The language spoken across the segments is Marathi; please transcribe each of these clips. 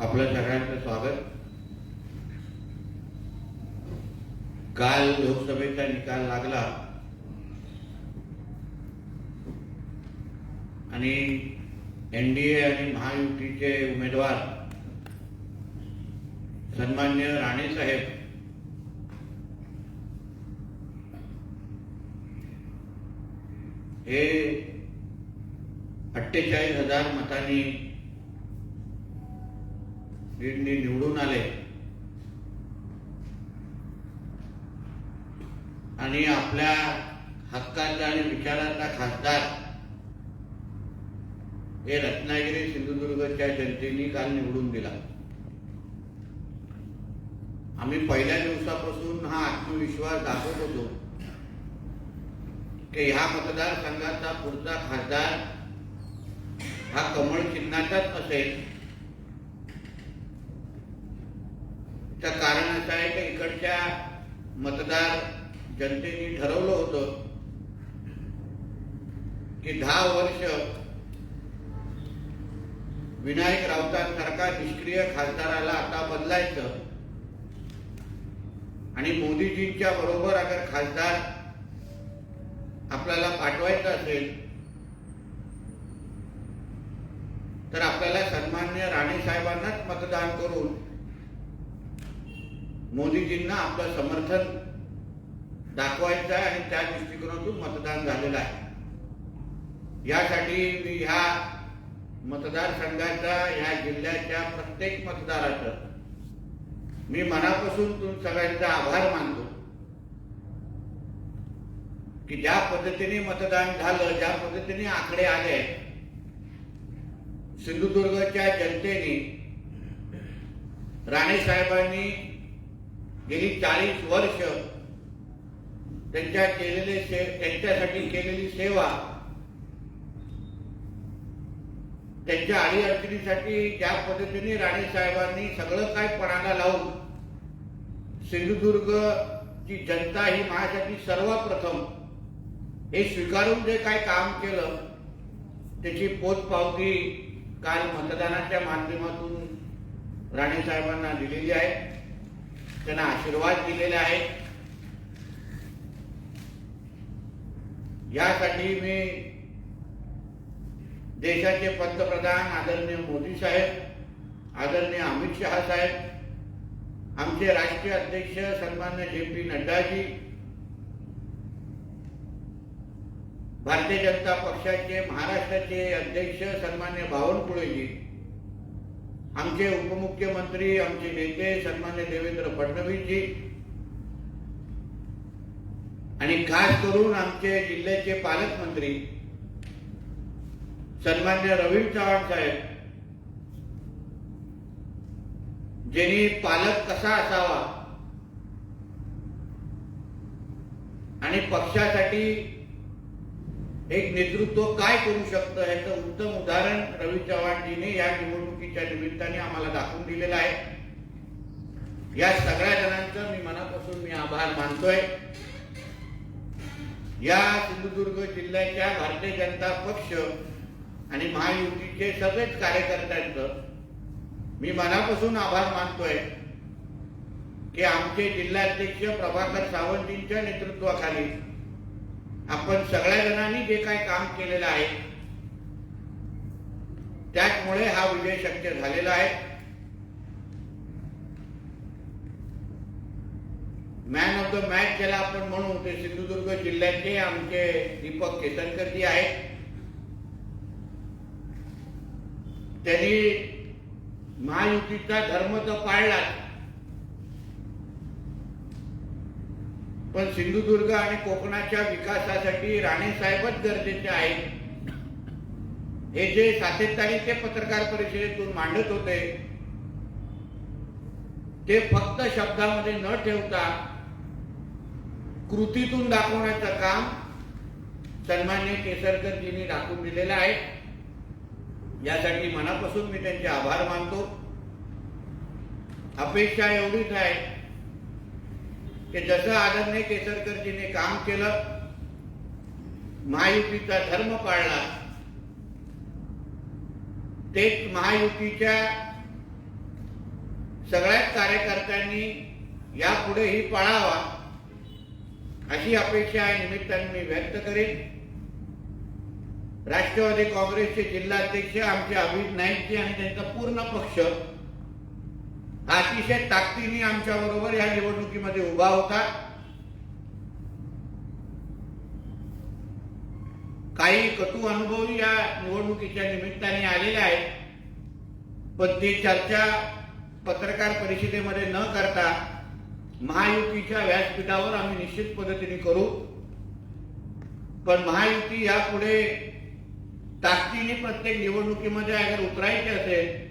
आपलं सगळ्यांचं स्वागत. काल लोकसभेचा निकाल लागला. आणि एनडीए आणि महायुतीचे उमेदवार सन्मान्य राणे साहेब. हे अठ्ठेचाळीस हजार मतांनी लीडनी निवडून आले. आणि आपल्या हक्काचा आणि विचाराचा खासदार हे रत्नागिरी सिंधुदुर्गच्या जनतेने काल निवडून दिला. आम्ही पहिल्या दिवसापासून हा आत्मविश्वास दाखवत होतो की ह्या मतदारसंघाचा पुढचा खासदार हा कमळ चिन्हाचाच असेल. त्या कारण असं आहे की इकडच्या मतदार जनतेने ठरवलं होतं की दहा वर्ष विनायक राऊतांसारखा निष्क्रिय खासदाराला आता बदलायचं आणि मोदीजींच्या बरोबर अगर खासदार आपल्याला पाठवायचं असेल तर आपल्याला सन्मान्य राणे साहेबांनाच मतदान करून मोदीजींना आपलं समर्थन दाखवायचं आहे आणि त्या दृष्टिकोनातून मतदान झालेलं आहे. यासाठी मी ह्या मतदारसंघाचा ह्या जिल्ह्याच्या प्रत्येक मतदाराचं मी मनापासून तुम सगळ्यांचा आभार मानतो. की ज्या पद्धतीने मतदान झालं ज्या पद्धतीने आकडे आले सिंधुदुर्गच्या जनतेने राणे साहेबांनी गेली चाळीस वर्ष त्यांच्या केलेले त्यांच्यासाठी केलेली सेवा त्यांच्या अडीअडचणीसाठी ज्या पद्धतीने राणे साहेबांनी सगळं काय पणाला लावून सिंधुदुर्ग ची जनता ही माझ्यासाठी सर्वप्रथम हे स्वीकारून जे काय काम केलं त्याची पोचपावती काल मतदानाच्या माध्यमातून राणे साहेबांना दिलेली आहे. त्यांना आशीर्वाद दिलेले आहेत. यासाठी मी देशाचे पंतप्रधान आदरणीय मोदी साहेब आदरणीय अमित शहा साहेब आमचे राष्ट्रीय अध्यक्ष सन्मान्य जे पी नड्डाजी भारतीय जनता पक्षाचे महाराष्ट्राचे अध्यक्ष सन्मान्य बावनकुळेजी आमचे उपमुख्यमंत्री आमचे नेते सन्मान्य देवेंद्र फडणवीसजी. आणि खास करून आमचे जिल्ह्याचे पालकमंत्री सन्मान्य रवींद्र चव्हाण साहेब ज्यांनी पालक कसा असावा आणि पक्षासाठी एक नेतृत्व काय करू शकतं याचं उत्तम उदाहरण रवी चव्हाणजीने या निवडणुकीच्या निमित्ताने आम्हाला दाखवून दिलेलं आहे. या सगळ्या जणांचं मी मनापासून मी आभार मानतोय. या सिंधुदुर्ग जिल्ह्याच्या भारतीय जनता पक्ष आणि महायुतीचे सगळेच कार्यकर्त्यांचं मी मनापासून आभार मानतोय की आमचे जिल्हाध्यक्ष प्रभाकर सावंतींच्या नेतृत्वाखाली आपण सगळ्या जणांनी जे काही काम केलेलं आहे त्याचमुळे हा विजय शक्य झालेला आहे. मॅन ऑफ द मॅच ज्याला आपण म्हणू ते सिंधुदुर्ग जिल्ह्याचे आमचे दीपक केसरकरजी आहेत. त्यांनी महायुतीचा धर्म तर पाळलाच. पण सिंधुदुर्ग आणि कोकणाच्या विकासासाठी राणे साहेबच गरजेचे आहेत. हे जे सातत्याने ते पत्रकार परिषदेतून मांडत होते ते फक्त शब्दामध्ये न ठेवता कृतीतून दाखवण्याचं काम सन्मान्य केसरकरजींनी दाखवून दिलेलं आहे. यासाठी मनापासून मी त्यांचे आभार मानतो. अपेक्षा एवढीच आहे की जसं आदरणीय केसरकरजीने काम केलं महायुतीचा धर्म पाळला तेच महायुतीच्या सगळ्याच कार्यकर्त्यांनी यापुढेही पाळावा अशी अपेक्षा या निमित्ताने मी व्यक्त करेन. राष्ट्रवादी काँग्रेसचे जिल्हाध्यक्ष आमचे अभिजित नाईकजी आणि त्यांचा पूर्ण पक्ष अतिशय ताकदीने आमच्या बरोबर या निवडणुकीमध्ये उभा होता. काही कटू अनुभव या निवडणुकीच्या निमित्ताने आलेले आहेत. पण ते चर्चा पत्रकार परिषदेमध्ये न करता महायुतीच्या व्यासपीठावर आम्ही निश्चित पद्धतीने करू. पण महायुती यापुढे ताकदीने प्रत्येक निवडणुकीमध्ये अगर उतरायचे असेल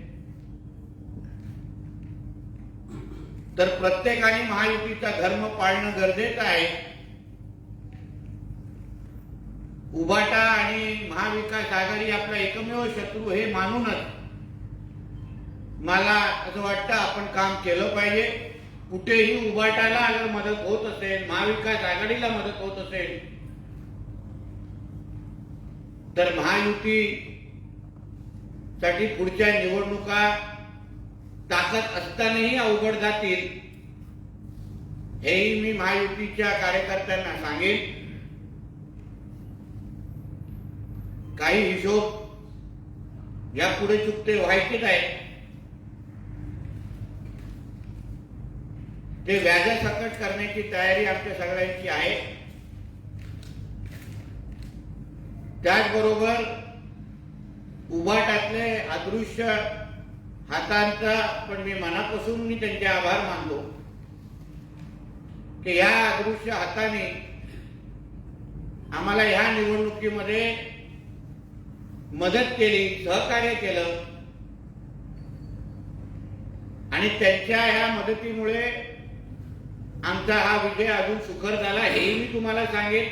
तर प्रत्येकाने महायुतीचा धर्म पाळणं गरजेचं आहे. उभाटा आणि महाविकास आघाडी आपला एकमेव शत्रू हे मानूनच मला असं वाटतं आपण काम केलं पाहिजे. कुठेही उभाटाला अगर मदत होत असेल महाविकास आघाडीला मदत होत असेल तर महायुती साठी पुढच्या निवडणुका ताकद असतानाही अवघड जातील हेही मी महायुतीच्या कार्यकर्त्यांना सांगेन. काही हिशोब यापुढे चुकते व्हायचेच आहेत. ते व्याजासकट करण्याची तयारी आमच्या सगळ्यांची आहे. त्याचबरोबर उभाटातले अदृश्य हातांचा पण मी मनापासून मी त्यांचे आभार मानतो. की या अदृश्य हाताने आम्हाला ह्या निवडणुकीमध्ये मदत केली सहकार्य केलं. आणि त्यांच्या ह्या मदतीमुळे आमचा हा विजय अजून सुखर झाला हेही मी तुम्हाला सांगेन.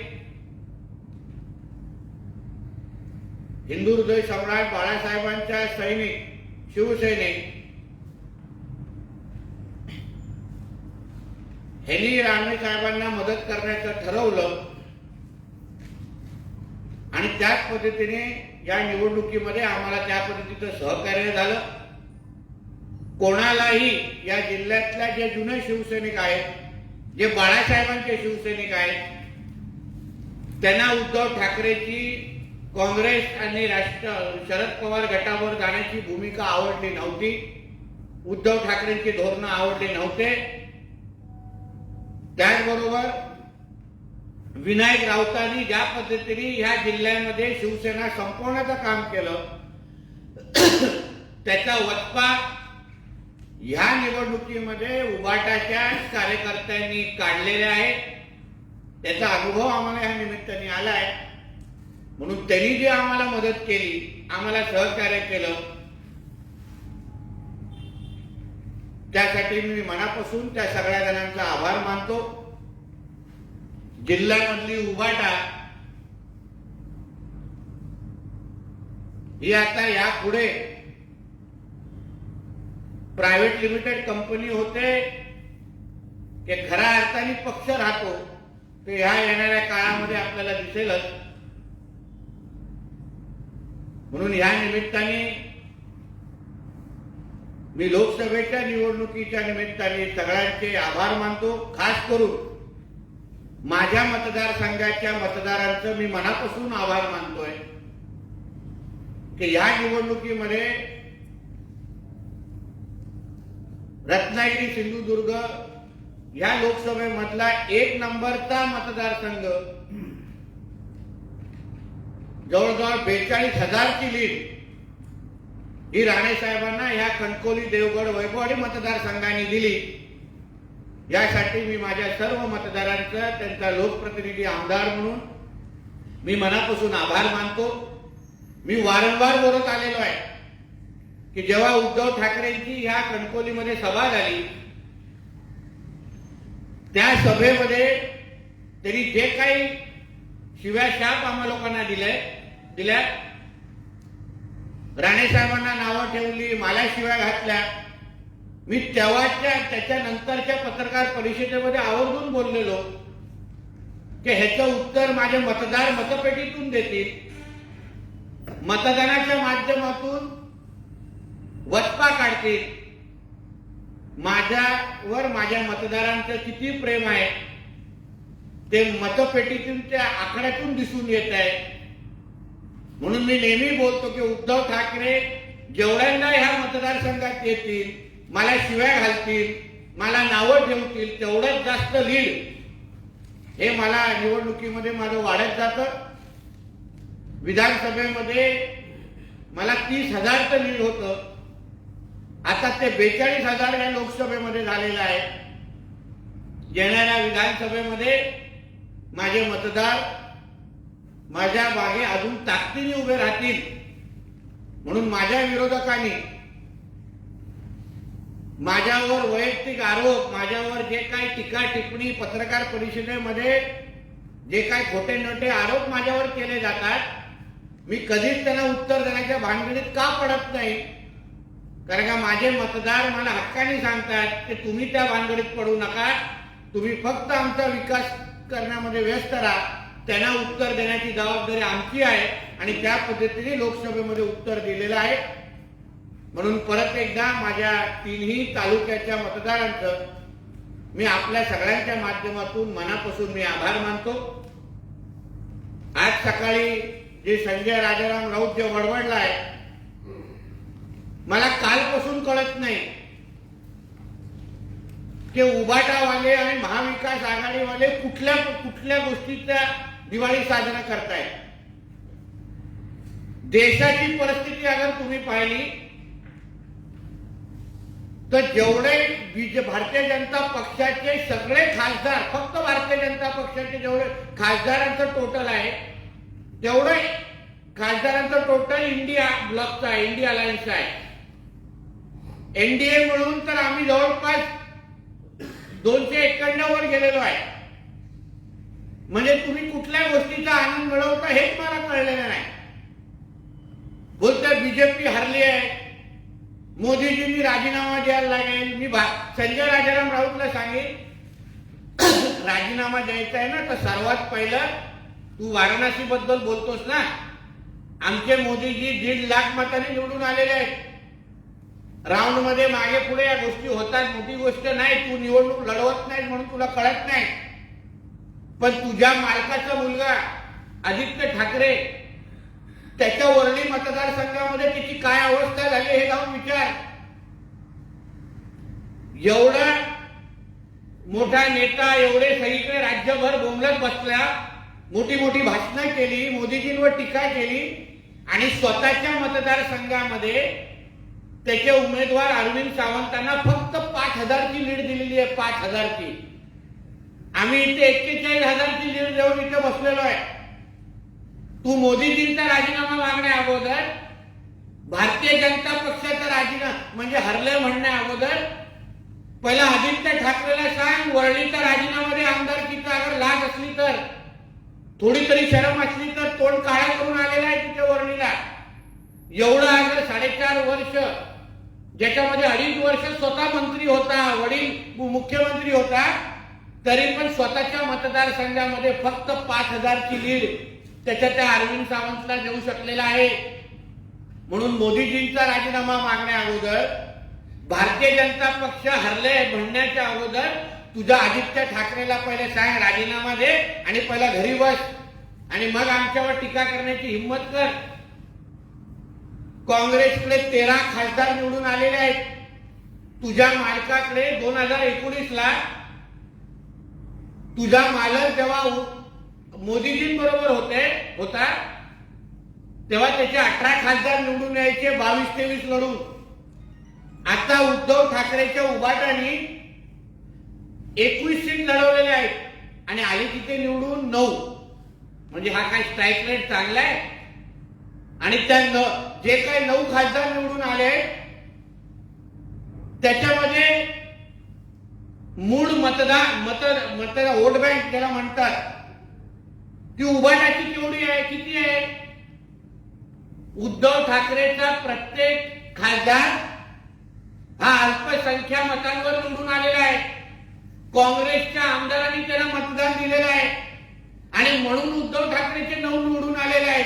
हिंदू हृदय सम्राट बाळासाहेबांच्या सैनिक शिवसैनिक ह्यांनी रानवे साहेबांना मदत करण्याचं ठरवलं आणि त्याच पद्धतीने या निवडणुकीमध्ये आम्हाला त्या पद्धतीचं सहकार्य झालं. कोणालाही या जिल्ह्यातल्या जे जुने शिवसैनिक आहेत जे बाळासाहेबांचे शिवसैनिक आहेत त्यांना उद्धव ठाकरेची काँग्रेस आणि राष्ट्र शरद पवार गटावर जाण्याची भूमिका आवडली नव्हती. उद्धव ठाकरेंची धोरणं आवडली नव्हते. त्याचबरोबर विनायक राऊतांनी ज्या पद्धतीने ह्या जिल्ह्यामध्ये शिवसेना संपवण्याचं काम केलं त्याचा वचपा ह्या निवडणुकीमध्ये उबाटाच्या कार्यकर्त्यांनी काढलेले आहे. त्याचा अनुभव आम्हाला ह्या निमित्ताने आला आहे म्हणून त्यांनी जी आम्हाला मदत केली आम्हाला सहकार्य केलं त्यासाठी मी मनापासून त्या सगळ्या जणांचा आभार मानतो. जिल्ह्यामधली उभाटा ही आता यापुढे प्रायव्हेट लिमिटेड कंपनी होते की खऱ्या अर्थाने पक्ष राहतो ते ह्या येणाऱ्या काळामध्ये आपल्याला दिसेलच. म्हणून या निमित्ताने मी लोकसभेच्या निवडणुकीच्या निमित्ताने सगळ्यांचे आभार मानतो. खास करून माझ्या मतदारसंघाच्या मतदारांचं मी मनापासून आभार मानतोय की या निवडणुकीमध्ये रत्नागिरी सिंधुदुर्ग या लोकसभेमधला एक नंबरचा मतदारसंघ जवळजवळ बेचाळीस हजारची लीड. ही राणे साहेबांना ह्या कणकोली देवगड वैभववाडी मतदारसंघाने दिली. यासाठी मी माझ्या सर्व मतदारांचा त्यांचा लोकप्रतिनिधी आमदार म्हणून मी मनापासून आभार मानतो. मी वारंवार बोलत आलेलो आहे की जेव्हा उद्धव ठाकरेंची ह्या कणकोलीमध्ये सभा झाली त्या सभेमध्ये त्यांनी जे काही शिव्या शाप आम्हा लोकांना दिलंय दिल्या. राणे साहेबांना नावं ठेवली मला शिवाय घातल्या. मी तेव्हाच्या त्याच्यानंतरच्या पत्रकार परिषदेमध्ये आवर्जून बोललेलो की ह्याचं उत्तर माझे मतदार मतपेटीतून देतील. मतदानाच्या माध्यमातून वचपा काढतील. माझ्यावर माझ्या मतदारांचं किती प्रेम आहे ते मतपेटीतून त्या आकड्यातून दिसून येत आहे. म्हणून मी नेहमी बोलतो की उद्धव ठाकरे जेवढ्यांदा ह्या मतदारसंघात येतील मला शिव्या घालतील मला नावं ठेवतील तेवढंच जास्त लीड. हे मला निवडणुकीमध्ये माझं वाढत जातं. विधानसभेमध्ये मला तीस हजारचं लीड होतं. आता ते बेचाळीस हजार या लोकसभेमध्ये झालेलं आहे. येणाऱ्या विधानसभेमध्ये माझे मतदार माझ्या मागे अजून ताकदीने उभे राहतील. म्हणून माझ्या विरोधकांनी माझ्यावर वैयक्तिक आरोप माझ्यावर जे काही टीका टिप्पणी पत्रकार परिषदेमध्ये जे काही खोटे नोटे आरोप माझ्यावर केले जातात मी कधीच त्यांना उत्तर देण्याच्या भानगडीत का पडत नाही? कारण का माझे मतदार मला हक्काने सांगतात की तुम्ही त्या भानगडीत पडू नका तुम्ही फक्त आमचा विकास करण्यामध्ये व्यस्त राहा. त्यांना उत्तर देण्याची जबाबदारी आमची आहे आणि त्या पद्धतीने लोकसभेमध्ये उत्तर दिलेलं आहे. म्हणून परत एकदा माझ्या तिन्ही तालुक्याच्या मतदारांचं मी आपल्या सगळ्यांच्या माध्यमातून मनापासून मी आभार मानतो. आज सकाळी जे संजय राजाराम राऊत जे वडवडला आहे मला कालपासून कळत नाही की उबाटावाले आणि महाविकास आघाडीवाले कुठल्या कुठल्या गोष्टीचा दिवाळी साजरा करतायत देशाची परिस्थिती अगर तुम्ही पाहिली तर जेवढे भारतीय जनता पक्षाचे सगळे खासदार फक्त भारतीय जनता पक्षाचे जेवढे खासदारांचं टोटल आहे तेवढे खासदारांचं टोटल इंडिया ब्लॉकचं आहे इंडिया अलायन्स आहे. एनडीए मिळून तर आम्ही जवळपास दोनशे एक्क्याण्णव वर गेलेलो आहे. म्हणजे तुम्ही कुठल्या गोष्टीचा आनंद मिळवता हेच मला कळलेलं नाही. बोलतात बीजेपी हरली आहे. मोदीजींनी राजीनामा द्यायला लागेल. मी भा- संजय राजाराम राऊतला सांगेन राजीनामा द्यायचा आहे ना तर सर्वात पहिलं तू वाराणसी बद्दल बोलतोस ना. आमचे मोदीजी दीड लाख मताने निवडून आलेले आहेत. राऊंडमध्ये मागे पुढे या गोष्टी होतात. मोठी गोष्ट नाही तू निवडणूक लढवत नाही म्हणून तुला कळत नाही. पण तुझ्या मालकाचा मुलगा आदित्य ठाकरे त्याच्या वरळी मतदारसंघामध्ये त्याची काय अवस्था झाली हे जाऊन विचार. एवढा मोठा नेता एवढे सगळीकडे राज्यभर बोंबलत बसला मोठी मोठी भाषणं केली मोदीजींवर टीका केली आणि स्वतःच्या मतदारसंघामध्ये त्याचे उमेदवार अरविंद सावंतांना फक्त पाच हजारची लीड दिलेली आहे पाच हजारची. आम्ही इथे एक्केचाळीस हजारची लीड देऊन इथे बसलेलो आहे. तू मोदीजींचा राजीनामा मागण्या अगोदर भारतीय जनता पक्षाचा राजीनामा म्हणजे हरले म्हणण्या अगोदर पहिला आदित्य ठाकरेला सांग वर्णीचा राजीनामा दे आमदारकीचा अगर लाज असली तर. थोडी तरी शरम असली तर तोंड काळा करून आलेला आहे तिथे वर्णीला एवढं अगर साडेचार वर्ष ज्याच्यामध्ये अडीच वर्ष स्वतः मंत्री होता वडील मुख्यमंत्री होता तरी पण स्वतःच्या मतदारसंघामध्ये फक्त पाच हजारची लीड त्याच्या त्या अरविंद सावंतला देऊ शकलेला आहे. म्हणून मोदीजींचा राजीनामा मागण्या अगोदर भारतीय जनता पक्ष हरले म्हणण्याच्या अगोदर तुझ्या आदित्य ठाकरेला पहिले सांग राजीनामा दे आणि पहिला घरी बस आणि मग आमच्यावर टीका करण्याची हिंमत कर. काँग्रेसकडे तेरा खासदार निवडून आलेले आहेत. तुझ्या मालकाकडे दोन हजार एकोणीस ला तुझा मालक जेव्हा मोदीजींबरोबर होते होता तेव्हा त्याचे अठरा खासदार निवडून यायचे बावीस तेवीस लढून. आता उद्धव ठाकरेच्या उभाटाने एकवीस सीट लढवलेले आहेत आणि आली तिथे निवडून नऊ. म्हणजे हा काय स्ट्राईक रेट चांगला आहे? आणि त्या जे काही नऊ खासदार निवडून आले त्याच्यामध्ये मूळ मतदार मत मत वोट बँक त्याला म्हणतात. ती उभाटाची केवढी आहे? किती आहे? उद्धव ठाकरेचा प्रत्येक खासदार हा अल्पसंख्या मतांवर निवडून आलेला आहे. काँग्रेसच्या आमदारांनी त्याला मतदान दिलेलं आहे. आणि म्हणून उद्धव ठाकरेचे नऊ निवडून आलेले आहेत.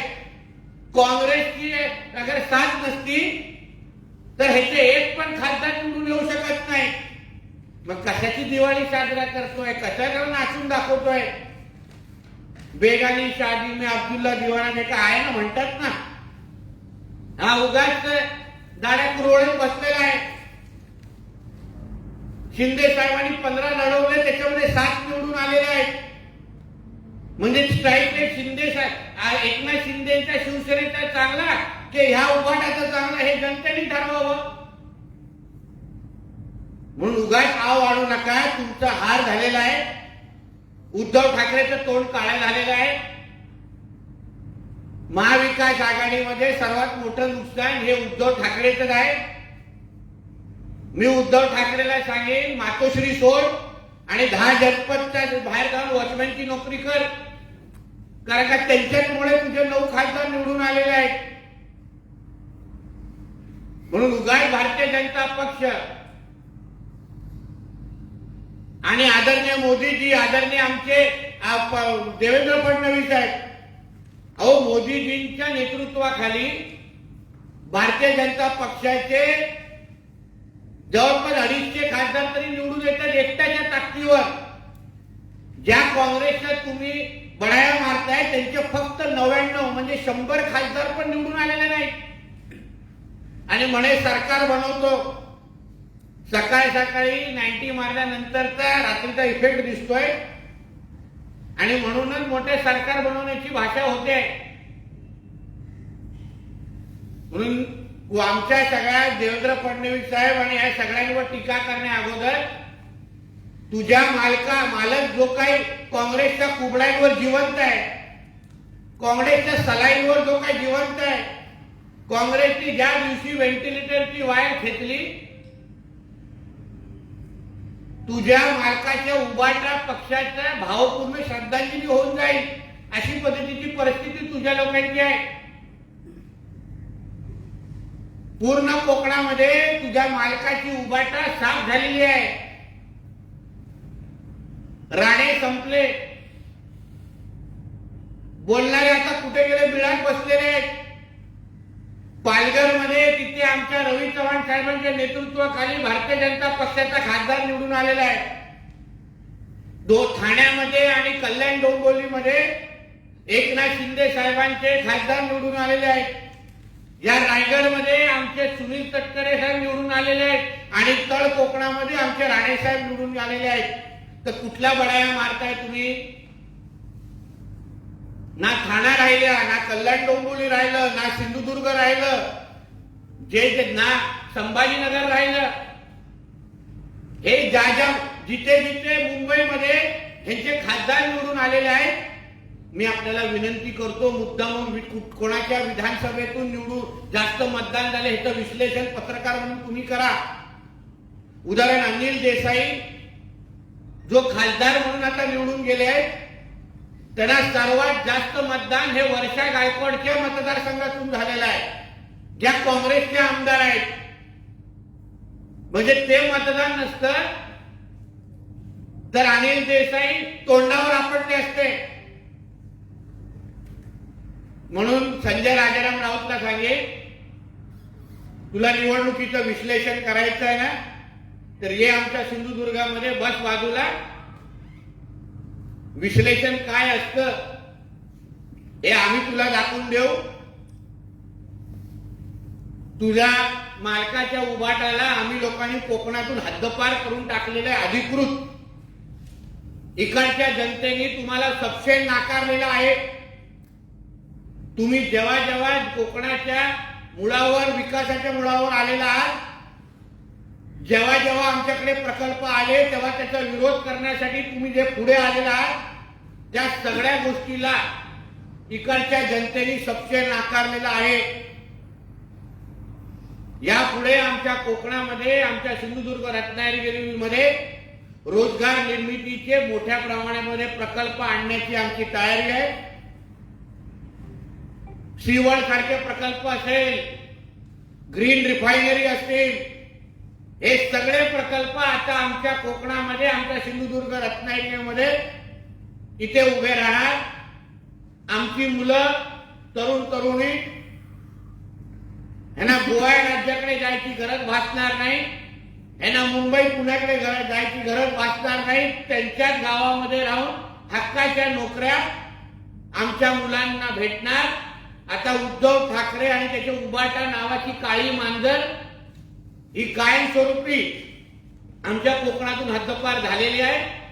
काँग्रेसची अगर साथ नसती तर ह्याचे एक पण खासदार निवडून येऊ शकत नाही. मग कशाची दिवाळी साजरा करतोय? कशाला नाचून दाखवतोय? बेगाली शादी में अब्दुल्ला दिवाना जे का आहे ना म्हणतात ना? हा उगाच दाड्या कुरवडून बसलेला आहे. शिंदे साहेबांनी पंधरा लढवले त्याच्यामध्ये सात निवडून आलेले आहेत. म्हणजे स्ट्राईक शिंदे साहेब एकनाथ शिंदेच्या शिवसेनेचा चांगला की ह्या उभाटाचा चांगला हे जनतेने ठरवावं. म्हणून उगाच आव आणू नका तुमचा हार झालेला आहे. उद्धव ठाकरेचं तोंड काळा झालेलं आहे. महाविकास आघाडीमध्ये सर्वात मोठं नुकसान हे उद्धव ठाकरेच आहे. मी उद्धव ठाकरेला सांगेन मातोश्री सोड आणि दहा जनपदच्या बाहेर जाऊन वॉचमॅनची नोकरी कर. कारण का त्यांच्याचमुळे तुझे नऊ खासदार निवडून आलेले आहेत. म्हणून उगाच भारतीय जनता पक्ष आणि आदरणीय मोदीजी आदरणीय आमचे देवेंद्र फडणवीस आहेत अहो मोदीजींच्या नेतृत्वाखाली भारतीय जनता पक्षाचे जवळपास अडीचशे खासदार तरी निवडून येतात एकट्याच्या ताकदीवर. ज्या काँग्रेसला तुम्ही बढाया मारताय त्यांचे फक्त नव्याण्णव म्हणजे शंभर खासदार पण निवडून आलेले नाही आणि म्हणे सरकार बनवतो. सकाळी सकाळी नाईन्टी मारल्यानंतरचा रात्रीचा इफेक्ट दिसतोय. आणि म्हणूनच मोठे सरकार बनवण्याची भाषा होते. म्हणून आमच्या सगळ्या देवेंद्र फडणवीस साहेब आणि या सगळ्यांवर टीका करण्या अगोदर तुझ्या मालका मालक जो काही काँग्रेसच्या कुबड्यांवर जिवंत आहे काँग्रेसच्या सलाईंवर जो काही जिवंत आहे काँग्रेसची ज्या दिवशी व्हेंटिलेटरची वायर खेचली तुझ्या मालकाच्या उबाटा पक्षाच्या भावपूर्ण श्रद्धांजली होऊन जाईल. अशी पद्धतीची परिस्थिती तुझ्या लोकांची आहे. पूर्ण कोकणामध्ये तुझ्या मालकाची उबाटा साफ झालेली आहे. राणे संपले. बोलणारे आता कुठे गेले? बिळात बसलेले आहेत. पालघरमध्ये तिथे आमच्या रवी चव्हाण साहेबांच्या नेतृत्वाखाली भारतीय जनता पक्षाचा खासदार निवडून आलेला आहे. दो ठाण्यामध्ये आणि कल्याण डोंबिवलीमध्ये एकनाथ शिंदे साहेबांचे खासदार निवडून आलेले आहेत. या रायगडमध्ये आमचे सुनील तटकरे साहेब निवडून आलेले आहेत आणि तळ कोकणामध्ये आमचे राणे साहेब निवडून आलेले आहेत. तर कुठल्या बडाया मारताय तुम्ही? ना ठाणा राहिल्या ना कल्याण डोंबिवली राहिलं ना सिंधुदुर्ग राहिलं. जे जे ना संभाजीनगर राहिलं. हे ज्या ज्या जिथे जिथे मुंबईमध्ये ह्यांचे खासदार निवडून आलेले आहेत मी आपल्याला विनंती करतो मुद्दा म्हणून कोणाच्या विधानसभेतून निवडून जास्त मतदान झाले ह्याचं विश्लेषण पत्रकार म्हणून तुम्ही करा. उदाहरण अनिल देसाई जो खासदार म्हणून आता निवडून गेले आहेत त्यांना सर्वात जास्त मतदान हे वर्षा गायकवाडच्या मतदारसंघातून झालेलं आहे. ज्या काँग्रेसचे आमदार आहेत. म्हणजे ते मतदान नसतं. तर अनिल देसाई तोंडावर आपटले असते. म्हणून संजय राजाराम राऊतला सांगे तुला निवडणुकीचं विश्लेषण करायचं आहे ना? तर ये आमच्या सिंधुदुर्गामध्ये बस बाजूला. विश्लेषण काय असतं हे आम्ही तुला दाखवून देऊ. तुझ्या मालकाच्या उभाटाला आम्ही लोकांनी कोकणातून हद्दपार करून टाकलेलं आहे अधिकृत. इकडच्या जनतेने तुम्हाला सबसेन नाकारलेला आहे. तुम्ही जेव्हा जेव्हा कोकणाच्या मुळावर विकासाच्या मुळावर आलेला आहात जेव्हा जेव्हा आमच्याकडे प्रकल्प आले तेव्हा त्याचा विरोध करण्यासाठी तुम्ही जे पुढे आलेला आहात त्या सगळ्या गोष्टीला इकडच्या जनतेने सबसे नाकारलेला आहे. यापुढे आमच्या कोकणामध्ये आमच्या सिंधुदुर्ग रत्नागिरीमध्ये रोजगार निर्मितीचे मोठ्या प्रमाणामध्ये प्रकल्प आणण्याची आमची तयारी आहे. सीवळ सारखे प्रकल्प असेल ग्रीन रिफायनरी असतील हे सगळे प्रकल्प आता आमच्या कोकणामध्ये आमच्या सिंधुदुर्ग रत्नागिरीमध्ये इथे उभे राहणार. आमची मुलं तरुण तरुणी यांना गोवा राज्याकडे जायची गरज भासणार नाही. यांना मुंबई पुण्याकडे जायची गरज भासणार नाही. त्यांच्याच गावामध्ये राहून हक्काच्या नोकऱ्या आमच्या मुलांना भेटणार. आता उद्धव ठाकरे आणि त्याच्या उबाटा नावाची काळी मांजर ही कायमस्वरूपी आमच्या कोकणातून हद्दपार झालेली आहे.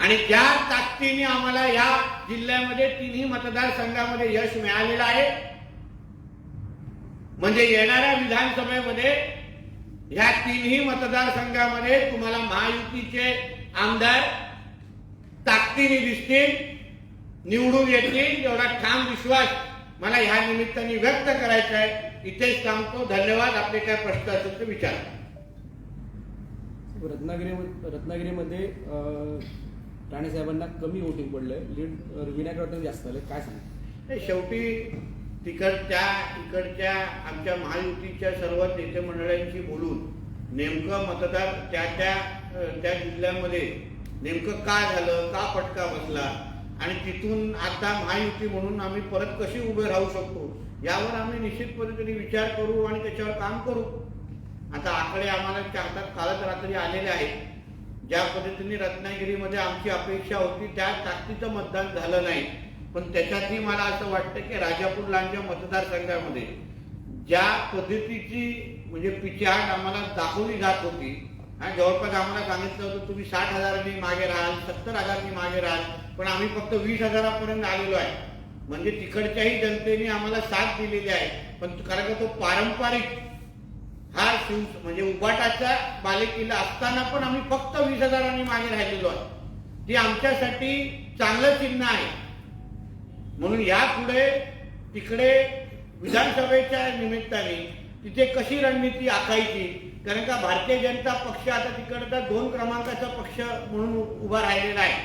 आणि त्या ताकदीने आम्हाला या जिल्ह्यामध्ये तिन्ही मतदारसंघामध्ये यश मिळालेलं आहे म्हणजे येणाऱ्या विधानसभेमध्ये ह्या तिन्ही मतदारसंघामध्ये तुम्हाला महायुतीचे आमदार ताकदीने दिसतील निवडून येतील एवढा ठाम विश्वास मला ह्या निमित्ताने व्यक्त करायचा आहे. इथेच सांगतो धन्यवाद आपले काय प्रश्न असेल ते विचार. रत्नागिरी रत्नागिरीमध्ये राणे साहेबांना कमी वोटिंग पडलंय. लीड विनायक राऊतांनी जास्त आले काय सांग? शेवटी तिकडच्या इकडच्या आमच्या महायुतीच्या सर्व नेते मंडळांशी बोलून नेमकं मतदार त्या त्या त्या जिल्ह्यामध्ये नेमकं का झालं का फटका बसला? आणि तिथून आता महायुती म्हणून आम्ही परत कशी उभे राहू शकतो? यावर आम्ही निश्चित पद्धतीने विचार करू आणि त्याच्यावर काम करू. आता आकडे आम्हाला चार कालच रात्री आलेले आहेत. ज्या पद्धतीने रत्नागिरीमध्ये आमची अपेक्षा होती त्या ताकदीचं मतदान झालं नाही. पण त्याच्यातही मला असं वाटतं की राजापूर लांजा मतदारसंघामध्ये ज्या पद्धतीची म्हणजे पिछाड आम्हाला दाखवली जात होती आणि जवळपास आम्हाला सांगितलं होतं तुम्ही साठ हजारांनी मागे राहाल सत्तर हजारांनी मागे राहाल पण आम्ही फक्त वीस हजारापर्यंत आलेलो आहे. म्हणजे तिकडच्याही जनतेने आम्हाला साथ दिलेली आहे. पण कारण का तो पारंपरिक हा शिव म्हणजे उबाटाचा बालेकिल्ला असताना पण आम्ही फक्त वीस हजारांनी मागे राहिलेलो आहे ते आमच्यासाठी चांगलं चिन्ह आहे. म्हणून यापुढे तिकडे विधानसभेच्या निमित्ताने तिथे कशी रणनीती आखायची? कारण का भारतीय जनता पक्ष आता तिकडचा दोन क्रमांकाचा पक्ष म्हणून उभा राहिलेला आहे.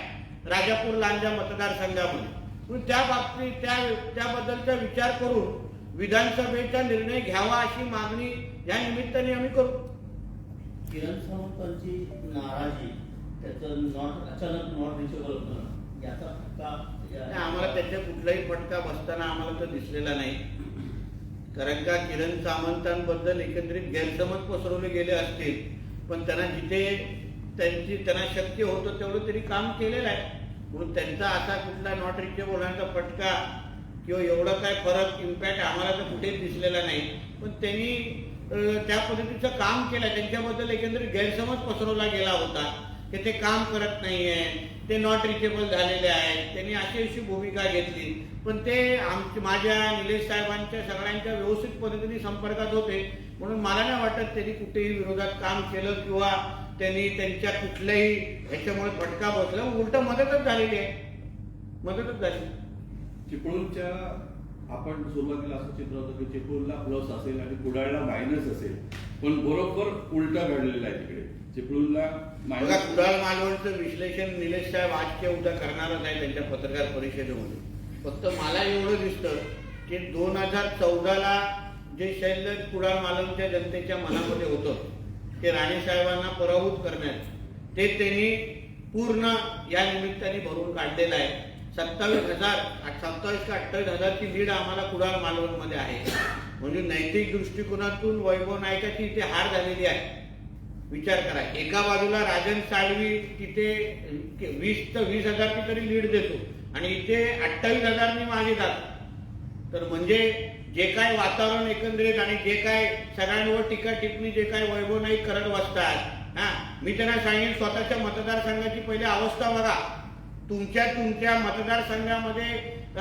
राजापूर लांजा मतदारसंघामध्ये. म्हणून त्या बाबतीत त्या त्याबद्दलचा विचार करून विधानसभेचा निर्णय घ्यावा अशी मागणी या निमित्ताने आम्ही करू. किरण सावंतांची नाराजी त्याचं नॉट अचानक नॉट रिचेबल याचा फटका आम्हाला त्याच्या कुठलाही फटका बसताना आम्हाला तो दिसलेला नाही. कारण का किरण सामंतांबद्दल एकंदरीत गैरसमज पसरवले गेले असतील पण त्यांना जिथे त्यांची त्यांना शक्य होतं तेवढं तरी काम केलेलं आहे. म्हणून त्यांचा असा कुठला नॉट रिचेबल होण्याचा फटका किंवा एवढं काय फरक इम्पॅक्ट आम्हाला तर कुठेच दिसलेला नाही. पण त्यांनी त्या पद्धतीचं काम केलं. त्यांच्याबद्दल एकंदरीत गैरसमज पसरवला गेला होता की ते काम करत नाही आहे ते नॉट रिचेबल झालेले आहेत. त्यांनी अशी अशी भूमिका घेतली. पण ते आमच्या माझ्या निलेश साहेबांच्या सगळ्यांच्या व्यवस्थित पद्धतीने संपर्कात होते. म्हणून मला नाही वाटत त्यांनी कुठेही विरोधात काम केलं किंवा त्यांनी त्यांच्या कुठल्याही ह्याच्यामुळे फटका बसला. उलट मदतच झालेली आहे. मदतच झाली. चिपळूणच्या आपण सुरुवातीला असं चित्र होतं की चिपळूणला प्लस असेल आणि कुडाळला मायनस असेल. पण बरोबर उलटा घडलेला आहे तिकडे. चिपळूणला मायनस कुडाळ मालवणचं विश्लेषण निलेश साहेब आजच्या उद्या करणारच आहे त्यांच्या पत्रकार परिषदेमध्ये. फक्त मला एवढं दिसतं की दोन हजार चौदाला जे शैल्य कुडाळ मालवणच्या जनतेच्या मनामध्ये होतं ते राणे साहेबांना पराभूत करण्यात. ते त्यांनी पूर्ण या निमित्ताने भरून काढलेलं आहे. सत्तावीस हजार सत्तावीस का अठ्ठावीस हजारची लीड आम्हाला कुडाळ मालवणमध्ये आहे. म्हणजे नैतिक दृष्टिकोनातून वैभव नायकाची इथे हार झालेली आहे. विचार करा एका बाजूला राजन साळवी तिथे वीस तर वीस हजारची तरी लीड देतो. आणि इथे अठ्ठावीस हजारनी मागे जातो. तर म्हणजे जे काय वातावरण एकंदरीत आणि जे काय सगळ्यांवर टीका टिप्पणी जे काय वैभव नाही करत बसतात हा? मी त्यांना सांगेन स्वतःच्या मतदारसंघाची पहिली अवस्था बघा. तुमच्या तुमच्या मतदारसंघामध्ये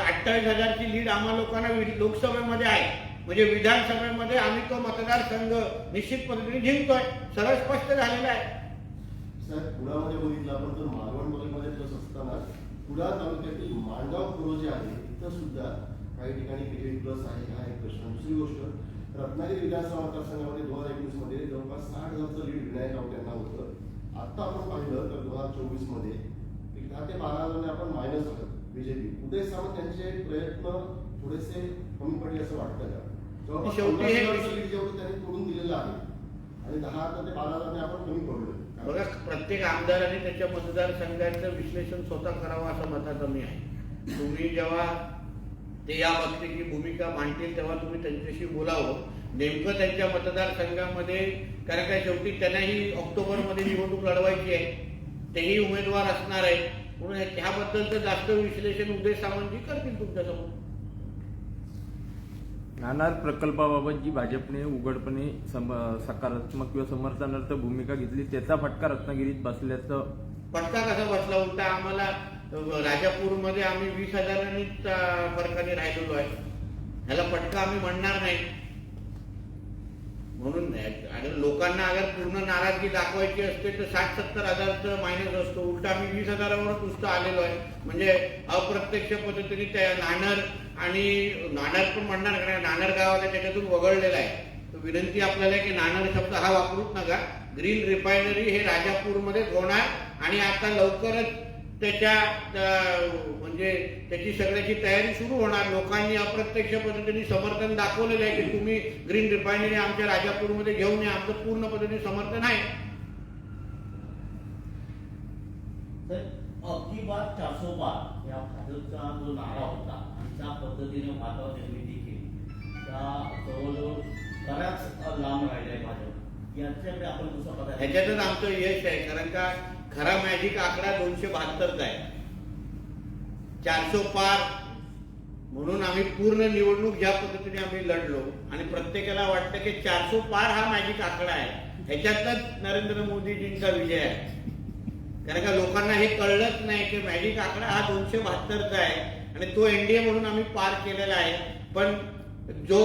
अठ्ठावीस हजारची लीड आम्हा लोकांना लोकसभेमध्ये आहे. म्हणजे विधानसभेमध्ये आम्ही तो मतदारसंघ निश्चित पद्धतीने जिंकतोय. सरळ स्पष्ट झालेला आहे. सर कुडामध्ये बघितलं आपण तर मालवण तालुक्यामध्ये प्लस असताना कुडा तालुक्यातील मांडगाव पुरो जे आहे तिथं सुद्धा काही ठिकाणी किती प्लस आहे हा एक प्रश्न. दुसरी गोष्ट रत्नागिरी विधानसभा मतदारसंघामध्ये दोन हजार एकवीसमध्ये जवळपास साठ हजारचं लीड विनायक राऊत यांना होतं. आता आपण पाहिलं तर दोन हजार चोवीसमध्ये एक दहा ते बारा हजारांनी आपण मायनस आहोत बीजेपी उदय सामंत यांचे प्रयत्न थोडेसे कमी पडले असं वाटतं का? जवळपास लीड त्यांनी तोडून दिलेलं आहे आणि दहा हजार ते बारा हजारांनी आपण कमी पडलो बघा प्रत्येक आमदाराने त्याच्या मतदारसंघाचं विश्लेषण स्वतः करावं असं मताचं मी आहे. तुम्ही जेव्हा ते या पक्षाची भूमिका मांडतील तेव्हा तुम्ही त्यांच्याशी बोलावं. नेमकं त्यांच्या मतदारसंघामध्ये कारण काय शेवटी त्यांनाही ऑक्टोबरमध्ये निवडणूक लढवायची आहे. तेही उमेदवार असणार आहे म्हणून त्याबद्दलचं जास्त विश्लेषण उदय सावंतजी करतील तुमच्यासमोर. नाणार प्रकल्पाबाबत जी भाजपने उघडपणे सम सकारात्मक किंवा समर्थनार्थ भूमिका घेतली त्याचा फटका रत्नागिरीत बसल्याचं फटका कसा बसला उलटा? आम्हाला राजापूरमध्ये आम्ही वीस हजारांनी फरकाने राहिलेलो आहे. ह्याला फटका आम्ही म्हणणार नाही. म्हणून नाही. आणि लोकांना अगर पूर्ण नाराजगी दाखवायची असते तर साठ सत्तर हजारचं मायनस असतो. उलटा आम्ही वीस हजारावर नुसतं आलेलो आहे. म्हणजे अप्रत्यक्ष पद्धतीने त्या नाणार आणि नाणार पण म्हणणार का नाणार गावाला त्याच्यातून वगळलेला आहे. तर विनंती आपल्याला की नाणार शब्द हा वापरूच नका. ग्रीन रिफायनरी हे राजापूरमध्येच होणार आणि आता लवकरच त्याच्या म्हणजे त्याची सगळ्याची तयारी सुरू होणार. लोकांनी अप्रत्यक्ष पद्धतीने समर्थन दाखवलेलं आहे की तुम्ही ग्रीन रिफायनरी आमच्या राजापूरमध्ये घेऊन या. आमचं पूर्ण पद्धतीने समर्थन आहे. तर अबकी बात चारशे या भाजपचा जो नारा होता आणि त्या पद्धतीने वातावरण निर्मिती केली. त्या जवळजवळ बऱ्याच लांब राहिल्या भाजप यांच्याकडे आपण कसं बघायला ह्याच्यातच आमचं यश आहे कारण का खरा मॅजिक आकडा दोनशे बहात्तरचा आहे. चारशे पार म्हणून आम्ही पूर्ण निवडणूक ज्या पद्धतीने आम्ही लढलो आणि प्रत्येकाला वाटतं की चारशे पार हा मॅजिक आकडा आहे. ह्याच्यातच नरेंद्र मोदीजींचा विजय आहे. कारण का लोकांना हे कळलंच नाही की मॅजिक आकडा हा दोनशे बहात्तरचा आहे आणि तो एनडीए म्हणून आम्ही पार केलेला आहे. पण जो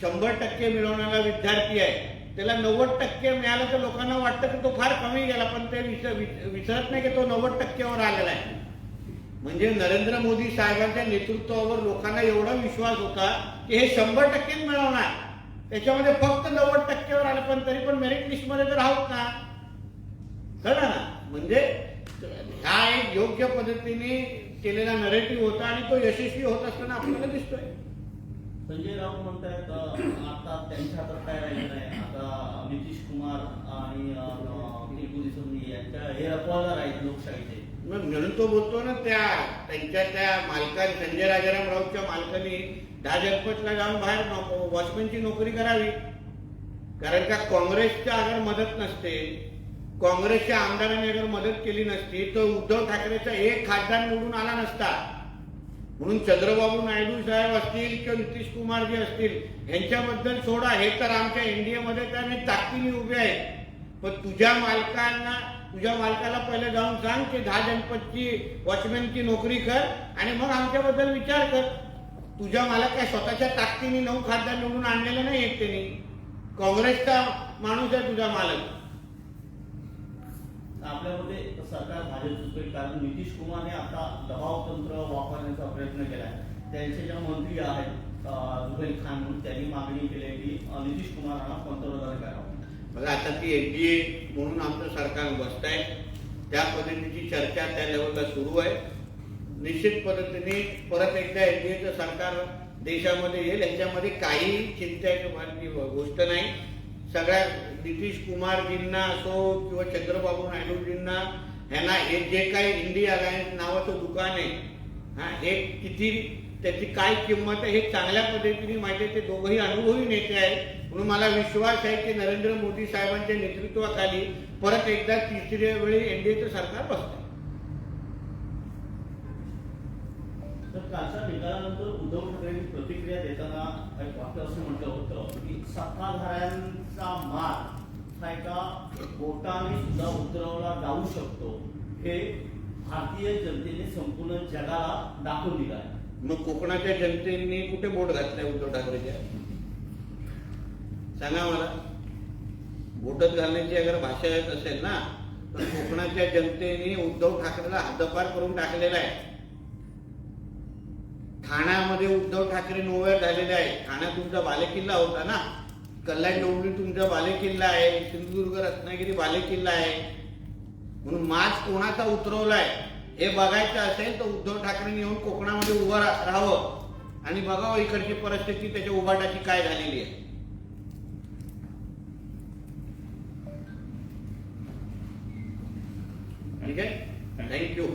शंभर टक्के मिळवणारा विद्यार्थी आहे त्याला नव्वद टक्के मिळालं तर लोकांना वाटतं की तो फार कमी गेला पण ते विसर विसरत नाही की तो नव्वद टक्क्यावर आलेला आहे. म्हणजे नरेंद्र मोदी साहेबांच्या नेतृत्वावर लोकांना एवढा विश्वास होता की हे शंभर टक्केच मिळवणार. त्याच्यामध्ये फक्त नव्वद टक्क्यावर आलं पण तरी पण मेरिट लिस्टमध्ये तर आहोत ना. कळलं ना? म्हणजे हा एक योग्य पद्धतीने केलेला नरेटिव्ह होता आणि तो यशस्वी होत असताना आपल्याला दिसतोय. संजय राऊत म्हणतायत आता त्यांच्या हातात काय राहिलं नाही. आता नितीश कुमार आणि अं, यांच्या हे रखवादार आहेत लोकशाहीचे. मग म्हणून तो बोलतो ना त्या त्यांच्या त्या मालकाने संजय राजाराम राऊतच्या मालकाने दहा जनपथला जाऊन बाहेर वॉचमॅनची नोकरी करावी. कारण का काँग्रेसच्या अगर मदत नसते काँग्रेसच्या आमदारांनी अगर मदत केली नसती तर उद्धव ठाकरेचा एक खासदार निवडून आला नसता. म्हणून चंद्रबाबू नायडू साहेब असतील किंवा नितीश कुमार जे असतील यांच्याबद्दल सोडा. हे तर आमच्या इंडियामध्ये तर ताकदीने उभे आहेत. पण तुझ्या मालकांना तुझ्या मालकाला पहिले जाऊन सांग की दहा जनपदची वॉचमॅनची नोकरी कर आणि मग आमच्याबद्दल विचार कर. तुझ्या मालक काय स्वतःच्या ताकदीने नऊ खासदार निवडून आणलेलं नाही आहेत त्यांनी. काँग्रेसचा माणूस आहे तुझा मालक. आपल्यामध्ये सरकार भाजपचं कारण नितीश कुमारने आता दबाव तंत्र वापरण्याचा प्रयत्न केलाय. त्यांचे ज्या मंत्री आहेत जुबेल खान म्हणून त्यांनी मागणी केली आहे की नितीश कुमारांना पंतप्रधान करावं. बघा आता ती एनडीए म्हणून आमचं सरकार बसत आहे त्या पद्धतीची चर्चा त्या लेवलला सुरू आहे. निश्चित पद्धतीने परत एकदा एनडीएचं सरकार देशामध्ये येईल याच्यामध्ये काही चिंतेची गोष्ट नाही. सगळ्या नितीश कुमारजींना असो किंवा चंद्रबाबू नायडूजींना ह्यांना हे जे काही इंडिया अलायन्स नावाचं दुकान आहे हा हे किती त्याची काय किंमत आहे हे चांगल्या पद्धतीने माहिती आहे ते दोघंही अनुभवी नेते आहेत. म्हणून मला विश्वास आहे की नरेंद्र मोदी साहेबांच्या नेतृत्वाखाली परत एकदा तिसऱ्या वेळी एनडीएचं सरकार बसतं तर कालच्या निकालानंतर उद्धव ठाकरेंनी प्रतिक्रिया देताना एक वाक्य असं म्हटलं होतं की चा मार हा एका बोटाने सुद्धा उतरवला जाऊ शकतो. हे भारतीय जनतेने संपूर्ण जगाला दाखवून दिलं आहे. मग कोकणाच्या जनतेने कुठे बोट घातलाय उद्धव ठाकरेच्या? सांगा मला. बोटच घालण्याची अगर भाषा येत असेल ना तर कोकणाच्या जनतेने उद्धव ठाकरेला हद्दपार करून टाकलेला आहे. ठाण्यामध्ये उद्धव ठाकरे नोव्या झालेले आहे ठाण्यात तुमचा बालेकिल्ला होता ना? कल्याण डोंबिवली तुमचा बालेकिल्ला आहे सिंधुदुर्ग रत्नागिरी बालेकिल्ला आहे. म्हणून माज कोणाचा उतरवलाय हे बघायचं असेल तर उद्धव ठाकरेंनी येऊन कोकणामध्ये उभं राहावं. आणि बघावं इकडची परिस्थिती त्याच्या उभाटाची काय झालेली आहे. ठीक आहे? थँक्यू